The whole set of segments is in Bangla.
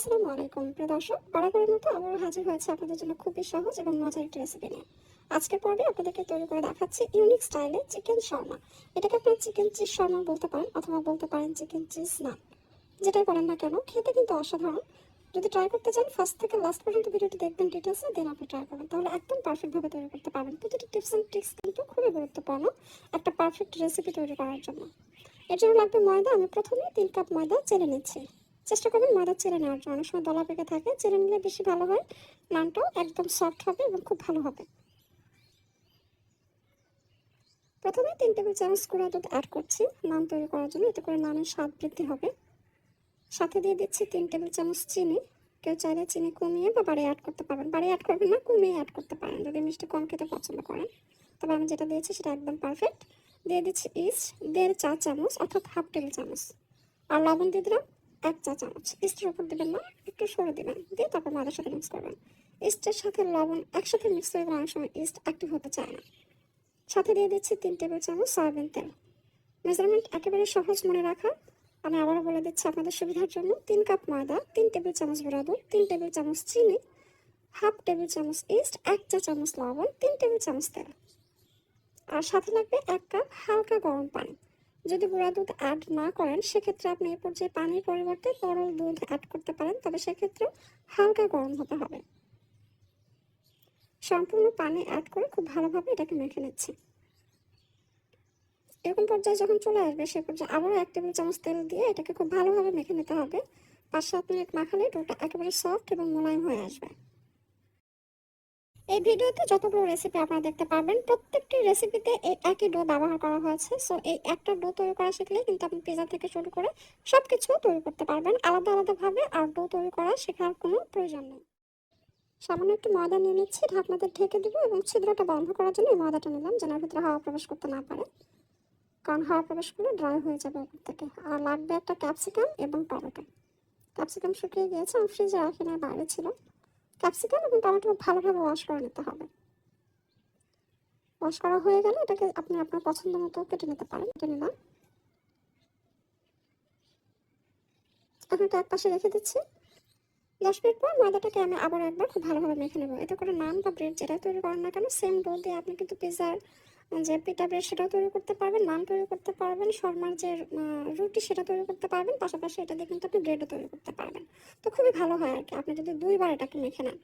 আসসালামু আলাইকুম। প্রিয় দর্শক, বরাবরের মতো আবারও হাজির হয়েছে আপনাদের জন্য খুবই সহজ এবং মজার একটি রেসিপি নিয়ে। আজকের পর্বে আপনাদেরকে তৈরি করে দেখাচ্ছি ইউনিক স্টাইলে চিকেন শর্মা এটাকে আপনারা চিকেন চিজ শর্মা বলতে পারেন অথবা বলতে পারেন চিকেন চিজ না যেটাই বলেন না কেন, খেতে কিন্তু অসাধারণ। যদি ট্রাই করতে চান ফার্স্ট থেকে লাস্ট পর্যন্ত ভিডিওটি দেখবেন ডিটেলসে দেন আপনি ট্রাই করবেন। তাহলে একদম পারফেক্টভাবে তৈরি করতে পারবেন। প্রতিটি টিপস অ্যান্ড ট্রিক্স কিন্তু খুবই গুরুত্বপূর্ণ একটা পারফেক্ট রেসিপি তৈরি করার জন্য। এর জন্য লাগবে ময়দা। আমি প্রথমে তিন কাপ ময়দা চেলে নিচ্ছি। চেষ্টা করবেন ময়দা চেলে নেওয়ার জন্য। অনেক সময় দলা পেকে থাকে চেলে নিলে বেশি ভালো হয় নানটাও একদম সফট হবে এবং খুব ভালো হবে। প্রথমে তিন টেবিল চামচ গুঁড়া দুধ অ্যাড করছি নান তৈরি করার জন্য এতে করে নানের স্বাদ বৃদ্ধি হবে। সাথে দিয়ে দিচ্ছি তিন টেবিল চামচ চিনি। কেউ চাইলে চিনি কমিয়ে বা বাড়িয়ে অ্যাড করতে পারবেন বাড়ি অ্যাড করবেন না, কমিয়ে অ্যাড করতে পারেন। যদি মিষ্টি কম খেতে পছন্দ করেন। তবে আমি যেটা দিয়েছি সেটা একদম পারফেক্ট দিয়ে দিচ্ছি ইস্ট দেড় চা চামচ অর্থাৎ হাফ টেবিল চামচ। আর লবণ দিয়ে দিলাম। এক চা চামচ ইস্টের উপর দেবেন না, একটু সরে দেবেন, দিয়ে তারপর ময়দার সাথে মিক্স করবেন। ইস্টের সাথে লবণ একসাথে মিক্স হয়ে গেলে অনেক সময় ইস্ট অ্যাক্টিভ হতে চায় না। সাথে দিয়ে দিচ্ছি তিন টেবিল চামচ সয়াবিন তেল। মেজারমেন্ট একেবারে সহজ মনে রাখা। আমি আবারও বলে দিচ্ছি আপনাদের সুবিধার জন্য। তিন কাপ ময়দা, তিন টেবিল চামচ গুঁড়া দুধ তিন টেবিল চামচ চিনি, হাফ টেবিল চামচ ইস্ট এক চা চামচ লবণ, তিন টেবিল চামচ তেল। আর সাথে লাগবে এক কাপ হালকা গরম পানি। যদি গুঁড়া দুধ অ্যাড না করেন, সেক্ষেত্রে আপনি এ পর্যায়ে পানির পরিবর্তে তরল দুধ অ্যাড করতে পারেন, তবে সেক্ষেত্রে হালকা গরম হতে হবে। সম্পূর্ণ পানি অ্যাড করে খুব ভালোভাবে এটাকে মেখে নিচ্ছি। এরকম পর্যায়ে যখন চলে আসবে, সে পর্যায়ে আবারও এক টেবিল চামচ তেল দিয়ে এটাকে খুব ভালোভাবে মেখে নিতে হবে। পাঁচ সাত মিনিট মাখালে ডোটা একেবারে সফট এবং মোলায়েম হয়ে আসবে। এই ভিডিওতে যতগুলো রেসিপি আপনারা দেখতে পারবেন, প্রত্যেকটি রেসিপিতে এই একই ডো ব্যবহার করা হয়েছে। সো এই একটা ডো তৈরি করা শিখলে কিন্তু আপনি পিজা থেকে শুরু করে সব কিছু তৈরি করতে পারবেন। আলাদা আলাদাভাবে আর ডো তৈরি করা শেখার কোনো প্রয়োজন নেই। সামান্য একটু ময়দা নিয়ে নিচ্ছি, ঢাকনাতে ঢেকে দিব এবং ছিদ্রটা বন্ধ করার জন্য এই ময়দাটা নিলাম, যেন ভিতরে হাওয়া প্রবেশ করতে না পারে। কারণ হাওয়া প্রবেশ করলে ড্রাই হয়ে যাবে ওপর থেকে। আর লাগবে একটা ক্যাপসিকাম এবং টমেটো ক্যাপসিকাম শুকিয়ে গিয়েছে আমি ফ্রিজে রাখি না বাইরে ছিল। ক্যাপসিকাম এবং টমেটো ভালোভাবে ওয়াশ করে নিতে হবে। ওয়াশ করা হয়ে গেলে এটাকে আপনি আপনার পছন্দ মতো কেটে নিতে পারেন, কেটে নিলাম। এখন এটা এক পাশে রেখে দিচ্ছি। দশ মিনিট পর ময়দাটাকে আমি আবার একবার খুব ভালোভাবে মেখে নেব। এতে করে নান বা ব্রেড যেটা তৈরি করেন না কেন সেম ডো দিয়ে আপনি কিন্তু পিজার যে পিঠা ব্রেড সেটাও তৈরি করতে পারবেন, নান তৈরি করতে পারবেন, শর্মার যে রুটি সেটা তৈরি করতে পারবেন, পাশাপাশি এটা দিয়ে কিন্তু আপনি ব্রেডও তৈরি করতে পারবেন। তো খুবই ভালো হয় আর কি, আপনি যদি দুইবার এটাকে মেখে নেন।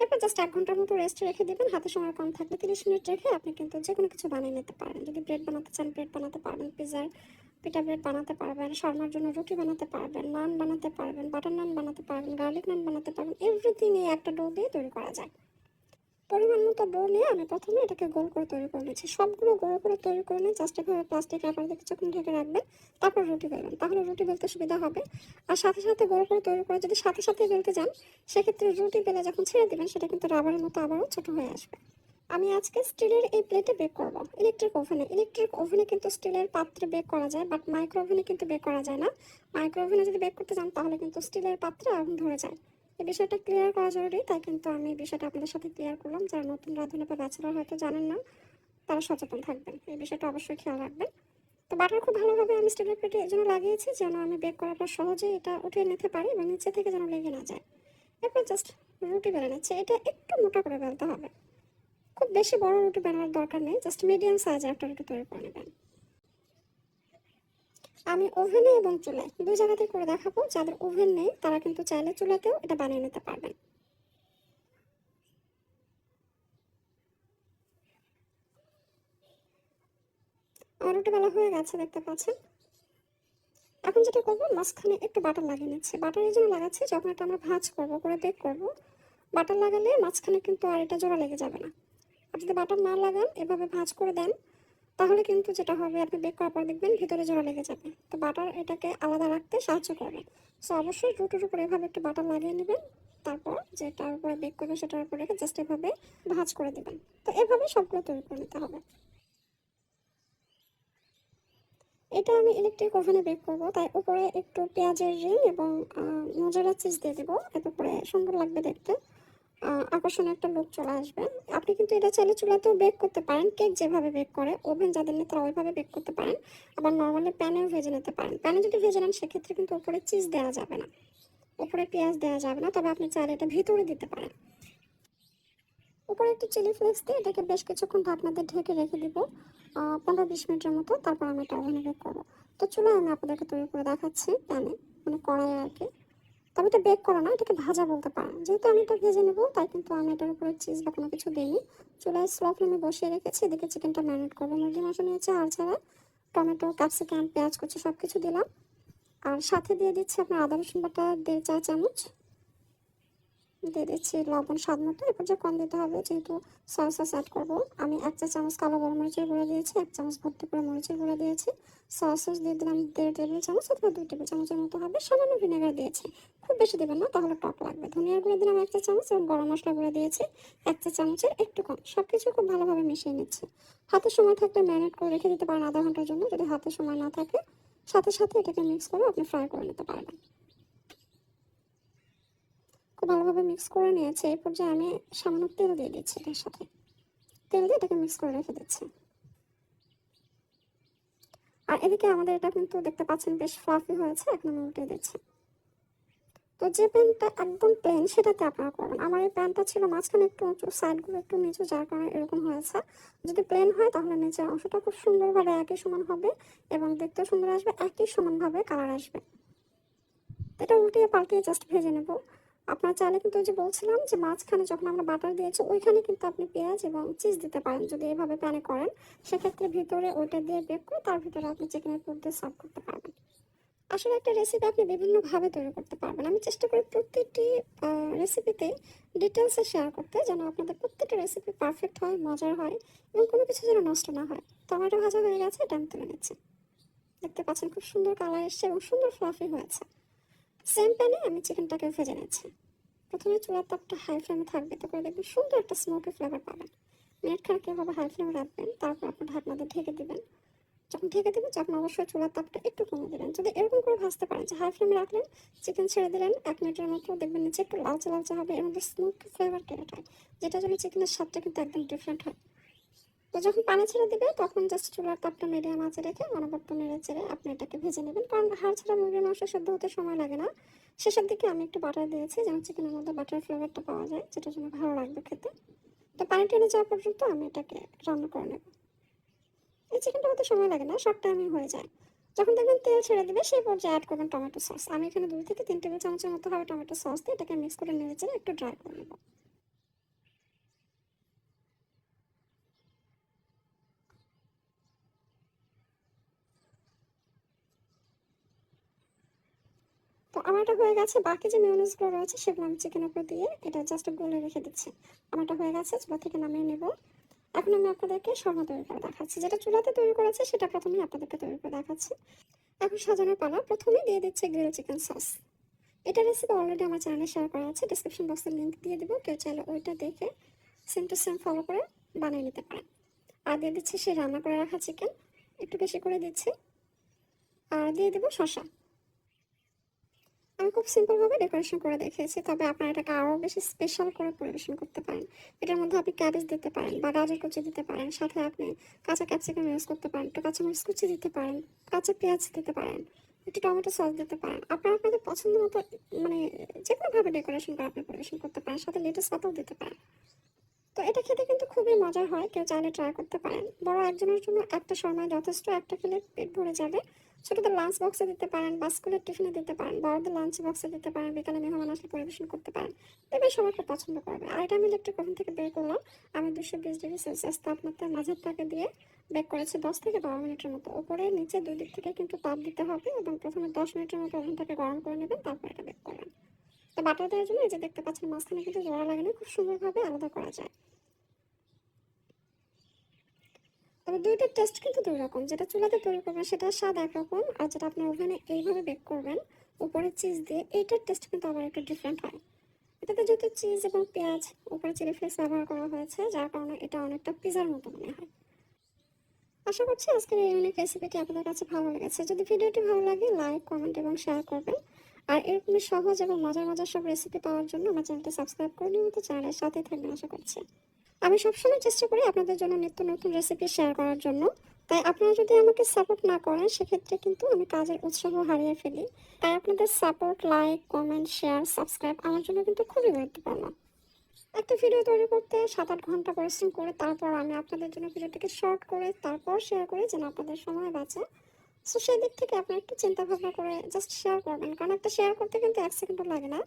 এরপর জাস্ট এক ঘণ্টার মতো রেস্ট রেখে দেবেন, হাতে সময় কম থাকলে তিরিশ মিনিট রেখে আপনি কিন্তু যে কোনো কিছু বানিয়ে নিতে পারেন যদি ব্রেড বানাতে চান ব্রেড বানাতে পারবেন পিজার পিঠা ব্রেড বানাতে পারবেন, শর্মার জন্য রুটি বানাতে পারবেন, নান বানাতে পারবেন বাটার নান বানাতে পারবেন গার্লিক নান বানাতে পারবেন এভরিথিং এই একটা ডো দিয়ে তৈরি করা যায়। পরিমাণ মতো ডো নিয়ে আমি প্রথমে এটাকে গোল করে তৈরি করে নিচ্ছি। সবগুলো গোল করে তৈরি করে নিয়ে জাস্ট এভাবে প্লাস্টিক রাবার দিয়ে কিছুক্ষণ ঢেকে রাখবেন, তারপর রুটি বেলবেন তাহলে রুটি বেলতে সুবিধা হবে। আর সাথে সাথে গোল করে তৈরি করে যদি সাথে সাথে বেলতে যান, সেক্ষেত্রে রুটি বেলে যখন ছেড়ে দেবেন, সেটা কিন্তু রাবারের মতো আবারও ছোট হয়ে আসবে। আমি আজকে স্টিলের এই প্লেটে বেক করব। ইলেকট্রিক ওভেনে ইলেকট্রিক ওভেনে কিন্তু স্টিলের পাত্রে বেক করা যায় বাট মাইক্রো ওভেনে কিন্তু বেক করা যায় না। মাইক্রো ওভেনে যদি বেক করতে চান তাহলে কিন্তু স্টিলের পাত্রে আগুন ধরে যায়। এই বিষয়টা ক্লিয়ার করা জরুরি, তাই কিন্তু আমি বিষয়টা আপনাদের সাথে ক্লিয়ার করলাম। যারা নতুন রাঁধুনি বা ব্যাচেলার হয়তো জানেন না, তারা সচেতন থাকবেন। এই বিষয়টা অবশ্যই খেয়াল রাখবেন। তো বাটার খুব ভালোভাবে আমি স্টিলের প্লেটে এই জন্য লাগিয়েছি, যেন আমি বেক করার পর সহজেই এটা উঠিয়ে নিতে পারি এবং নিচে থেকে যেন লেগে না যায়। এরপর জাস্ট রুটি বেলে নিচ্ছে। এটা একটু মোটা করে বেলতে হবে। খুব বেশি বড় রুটি বানানোর দরকার নেই জাস্ট মিডিয়াম সাইজের একটা রুটি তৈরি করে নেবেন। আমি ওভেনে এবং চুলায় দুই জায়গাতে করে দেখাবো। যাদের ওভেন নেই, তারা কিন্তু চাইলে চুলাতেও এটা বানিয়ে নিতে পারবেন। আমার রুটি বেলা হয়ে গেছে, দেখতে পাচ্ছেন। এখন যেটা করব, মাঝখানে একটু বাটার লাগিয়ে নিচ্ছি। বাটার এই জন্য লাগাচ্ছি, যখন এটা আমরা ভাজ করব, করে বেক করব, বাটার লাগালে মাঝখানে কিন্তু আর এটা জোড়া লেগে যাবে না। আর যদি বাটার না লাগান, এভাবে ভাজ করে দেন তাহলে কিন্তু যেটা হবে, আপনি বেক করার পর দেখবেন ভিতরে জোড়া লেগে যাবে। তো বাটার এটাকে আলাদা রাখতে সাহায্য করবে। সো অবশ্যই রুটির উপরে এভাবে একটু বাটার লাগিয়ে নেবেন। তারপর যেটার উপরে বেক করবে সেটার উপরে রেখে জাস্ট এভাবে ভাজ করে দেবেন। তো এভাবে সবগুলো তৈরি করে নিতে হবে। এটা আমি ইলেকট্রিক ওভেনে বেক করব। তাই উপরে একটু পেঁয়াজের রিং এবং মজারা চিজ দিয়ে দেবো। এত করে সুন্দর লাগবে দেখতে। আকর্ষণীয় একটা লুক চলে আসবে। আপনি কিন্তু এটা চাইলে চুলাতেও বেক করতে পারেন। কেক যেভাবে বেক করে ওভেন যাদের নেই তারা ওইভাবে বেক করতে পারেন। আবার নর্মালি প্যানেও ভেজে নিতে পারেন। প্যানে যদি ভেজে নেন, সেক্ষেত্রে কিন্তু ওপরে চিজ দেওয়া যাবে না। উপরে পেঁয়াজ দেওয়া যাবে না, তবে আপনি চাইলে এটা ভিতরে দিতে পারেন। উপরে একটু চিলি ফ্লেক্স দিয়ে এটাকে বেশ কিছুক্ষণ ঢাকনাতে ঢেকে রেখে দিব। পনেরো বিশ মিনিটের মতো, তারপর আমি এটা ওভেনে বেক করব। তো চুলায় আমি আপনাদেরকে তৈরি করে দেখাচ্ছি প্যানে মানে কড়াইয়ে আর কি। তবে এটা বেক করো না, এটাকে ভাজা বলতে পারেন। যেহেতু আমি এটা ভেজে নেব, তাই কিন্তু আমি এটার উপরে চিজ বা কোনো কিছু দিইনি। চুলায় স্লো ফ্লেমে বসিয়ে রেখেছি, এদিকে চিকেনটা ম্যারিনেট করব। মুরগি, মাংস নিয়েছি আর ছাড়া। টমেটো ক্যাপসিকাম পেঁয়াজ কুচি সব কিছু দিলাম। আর সাথে দিয়ে দিচ্ছি আপনার আদা রসুন বাটা দেড় চা চামচ দিয়ে দিচ্ছি লবণ স্বাদ মতো। এরপর যে কম দিতে হবে, যেহেতু সয়া সস অ্যাড করব, আমি এক চা চামচ কালো গরম মরিচের গুঁড়ো দিয়েছি, এক চামচ ভর্তি করে মরিচের গুঁড়ো দিয়েছি। সয়া সস দিয়ে দিলাম দেড় টেবিল চামচ অথবা দুই টেবিল চামচের মতো হবে, সামান্য ভিনেগার দিয়েছি। খুব বেশি দেবেন না, তাহলে টক লাগবে। ধনিয়ার গুঁড়ো দিলাম এক চা চামচ এবং গরম মশলা গুঁড়ো দিয়েছি এক চা চামচের একটু কম। সব কিছু খুব ভালোভাবে মিশিয়ে নিচ্ছি। হাতে সময় থাকলে ম্যারিনেট করে রেখে দিতে পারেন আধা ঘণ্টার জন্য। যদি হাতে সময় না থাকে, সাথে সাথে এটাকে মিক্স করে আপনি ফ্রাই করে নিতে পারবেন খুব ভালোভাবে মিক্স করে নিয়েছে। এই পর্যায়ে আমি সামান্য তেল দিয়ে দিচ্ছি এটার সাথে। তেল দিয়ে এটাকে মিক্স করে রেখে দিচ্ছি। আর এদিকে আমাদের এটা কিন্তু দেখতে পাচ্ছেন বেশ ফ্লাফি হয়েছে, এখন আমি উল্টে দিচ্ছি। তো যে প্যানটা একদম প্লেন সেটাতে আপনারা করবেন। আমার এই প্যানটা ছিল মাঝখানে একটু উঁচু সাইডগুলো একটু নিচু, যার কারণে এরকম হয়েছে। যদি প্লেন হয়, তাহলে নিচের অংশটা খুব সুন্দরভাবে একই সমান হবে এবং দেখতে সুন্দর আসবে, একই সমানভাবে কালার আসবে। এটা উল্টিয়ে পাল্টিয়ে জাস্ট ভেজে নেব। আপনারা চাইলে কিন্তু ওই যে বলছিলাম যে মাঝখানে যখন আমরা বাটার দিয়েছি, ওইখানে কিন্তু আপনি পেঁয়াজ এবং চিজ দিতে পারেন। যদি এভাবে প্যানে করেন, সেক্ষেত্রে ভিতরে ওইটা দিয়ে বেক করে তার ভিতরে আপনি চিকেনের পুর দিয়ে সার্ভ করতে পারবেন। আসলে একটা রেসিপি আপনি বিভিন্নভাবে তৈরি করতে পারবেন। আমি চেষ্টা করি প্রত্যেকটি রেসিপিতে ডিটেলসে শেয়ার করতে, যেন আপনাদের প্রত্যেকটা রেসিপি পারফেক্ট হয়, মজার হয় এবং কোনো কিছু যেন নষ্ট না হয়। টমেটো ভাজা হয়ে গেছে, এটা আমি তুলে নিচ্ছি। দেখতে পাচ্ছেন খুব সুন্দর কালার এসছে এবং সুন্দর ফ্লাফি হয়েছে। সেম প্যানে আমি চিকেনটাকে ভেজে নিচ্ছি প্রথমে চুলার তাপটা হাই ফ্লেমে থাকবে তো করে দেখবেন সুন্দর একটা স্মোকি ফ্লেভার পাবেন। মিনিট খানেক এভাবে হাই ফ্লেমে রাখবেন, তারপর আপনি ঢাকনাতে ঢেকে দেবেন। যখন ঢেকে দেবেন, তখন অবশ্যই চুলার তাপটা একটু কমে দেবেন। যদি এরকম করে ভাজতে পারেন যে হাই ফ্লেমে রাখলেন চিকেন ছেড়ে দিলেন, এক মিনিটের মতো দেখবেন নিচে একটু লালচে লালচে হবে এর মধ্যে স্মোকি ফ্লেভার কেটে যেটা জন্য চিকেনের স্বাদটা কিন্তু একদম ডিফারেন্ট হয়। তো যখন পানি ছেড়ে দেবে, তখন জাস্ট চুলার তাপটা মিডিয়াম আঁচে রেখে অনবরত নেড়ে চেড়ে আপনি এটাকে ভেজে নেবেন। কারণ হাড় ছাড়া মুরগির মাংস সেদ্ধ হতে সময় লাগে না। শেষের দিকে আমি একটু বাটার দিয়েছি, যেন চিকেনের মধ্যে বাটার ফ্লেভারটা পাওয়া যায়, যেটার জন্য ভালো লাগবে খেতে। তো পানি টেনে যাওয়া পর্যন্ত আমি এটাকে রান্না করে নেব। এই চিকেনটা হতে সময় লাগে না সব টাইমে হয়ে যায়। যখন দেখবেন তেল ছেড়ে দেবে, সেই পর্যায়ে অ্যাড করবেন টমেটো সস আমি এখানে দুই থেকে তিন টেবিল চামচের মতো হবে টমেটো সস দিয়ে এটাকে মিক্স করে চেড়ে একটু ড্রাই করে নেব। আমারটা হয়ে গেছে। বাকি যে মিউনিসগুলো রয়েছে, সেগুলো আমি চিকেনের উপর দিয়ে এটা জাস্ট গলে রেখে দিচ্ছি। আমারটা হয়ে গেছে, চুলা থেকে নামিয়ে নেব। এখন আমি আপনাদেরকে শর্মা তৈরি করে দেখাচ্ছি। যেটা চুলাতে তৈরি করেছে, সেটা প্রথমেই আপনাদেরকে তৈরি করে দেখাচ্ছি। এখন সাজানোর পালা। প্রথমে দিয়ে দিচ্ছে গ্রিল চিকেন সস এটা রেসিপি অলরেডি আমার চ্যানেলে শেয়ার করা আছে। ডিসক্রিপশন বক্সে লিঙ্ক দিয়ে দেবো। কেউ চাইলে ওইটা দেখে সেম টু সেম ফলো করে বানিয়ে নিতে পারেন। আর দিয়ে দিচ্ছি সে রান্না করে রাখা চিকেন একটু বেশি করে দিচ্ছি। আর দিয়ে দেবো শসা। আমি খুব সিম্পলভাবে ডেকোরেশন করে দেখিয়েছি, তবে আপনারা এটাকে আরও বেশি স্পেশাল করে পরিবেশন করতে পারেন। এটার মধ্যে আপনি ক্যাবেজ দিতে পারেন বা গাজর কুচি দিতে পারেন, সাথে আপনি কাঁচা ক্যাপসিকাম ইউজ করতে পারেন, একটু কাঁচা মরিচ কুচি দিতে পারেন, কাঁচা পেঁয়াজ দিতে পারেন, একটু টমেটো সস দিতে পারেন। আপনারা আপনাদের পছন্দ মতো মানে যে কোনোভাবে ডেকোরেশন করে আপনি পরিবেশন করতে পারেন, সাথে লেটেস্ট পাতাও দিতে পারেন। তো এটা খেতে কিন্তু খুবই মজার হয়, কেউ চাইলে ট্রাই করতে পারেন। বড় একজনের জন্য একটা সময় যথেষ্ট, একটা খেলে পেট ভরে যাবে। ছোটদের লাঞ্চ বক্সে দিতে পারেন বা স্কুলের টিফিনে দিতে পারেন, বড়দের লাঞ্চ বক্সে দিতে পারেন, বিকালে মেহমান আসলে পরিবেশন করতে পারেন। দেখবেন সবাই খুব পছন্দ করবে। আর এটা আমি ইলেকট্রিক ওভেন থেকে বের করলাম। আমি দুশো বিশ ডিগ্রি সেলসিয়াস তাপমাত্রা মাঝের তাকে দিয়ে বেক করেছি দশ থেকে বারো মিনিটের মতো। উপরে, নিচে দুই দিক থেকে কিন্তু তাপ দিতে হবে এবং প্রথমে দশ মিনিটের মতো ওভেনটাকে গরম করে নেবেন, তারপর এটা বেক করবেন। তো বাটার দেওয়ার জন্য এই যে দেখতে পাচ্ছেন মাঝখানে কিন্তু জোড়া লাগে না খুব সুন্দরভাবে আলাদা করা যায়। তবে দুইটার টেস্ট কিন্তু দুই রকম। যেটা চুলাতে তৈরি করবেন সেটা স্বাদ একরকম আর যেটা আপনি ওভেনে এইভাবে বেক করবেন, উপরে চিজ দিয়ে, এইটার টেস্ট কিন্তু আবার একটু ডিফারেন্ট হয়। এটাতে যেহেতু চিজ এবং পেঁয়াজ, উপরে চিলি ফ্লেক্স ব্যবহার করা হয়েছে, যার কারণে এটা অনেকটা পিজার মতো মনে হয়। আশা করছি আজকের এই ইউনিক রেসিপিটি আপনাদের কাছে ভালো লেগেছে। যদি ভিডিওটি ভালো লাগে লাইক কমেন্ট এবং শেয়ার করবেন। আর এরকমই সহজ এবং মজার মজার সব রেসিপি পাওয়ার জন্য আমার চ্যানেলটি সাবস্ক্রাইব করে নিয়মিত চ্যানেলের সাথে থাকবেন, আশা করছি। আমি সবসময় চেষ্টা করি আপনাদের জন্য নিত্য নতুন রেসিপি শেয়ার করার জন্য। তাই আপনারা যদি আমাকে সাপোর্ট না করেন, সেক্ষেত্রে কিন্তু আমি কাজের উৎসাহ হারিয়ে ফেলি। তাই আপনাদের support like comment share subscribe আমার জন্য কিন্তু খুবই গুরুত্বপূর্ণ। একটা ভিডিও তৈরি করতে সাত আট ঘণ্টা পরিশ্রম করে তারপর আমি আপনাদের জন্য ভিডিওটাকে শর্ট করে তারপর শেয়ার করি যেন আপনাদের সময় বাঁচে। সো সেই দিক থেকে আপনারা একটু চিন্তা ভাবনা করে জাস্ট শেয়ার করবেন। কারণ একটা শেয়ার করতে কিন্তু এক সেকেন্ডও লাগে না।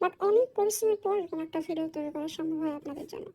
বাট অনেক পরিশ্রমের পর এরকম একটা ভিডিও তৈরি করা সম্ভব হয় আপনাদের জন্য।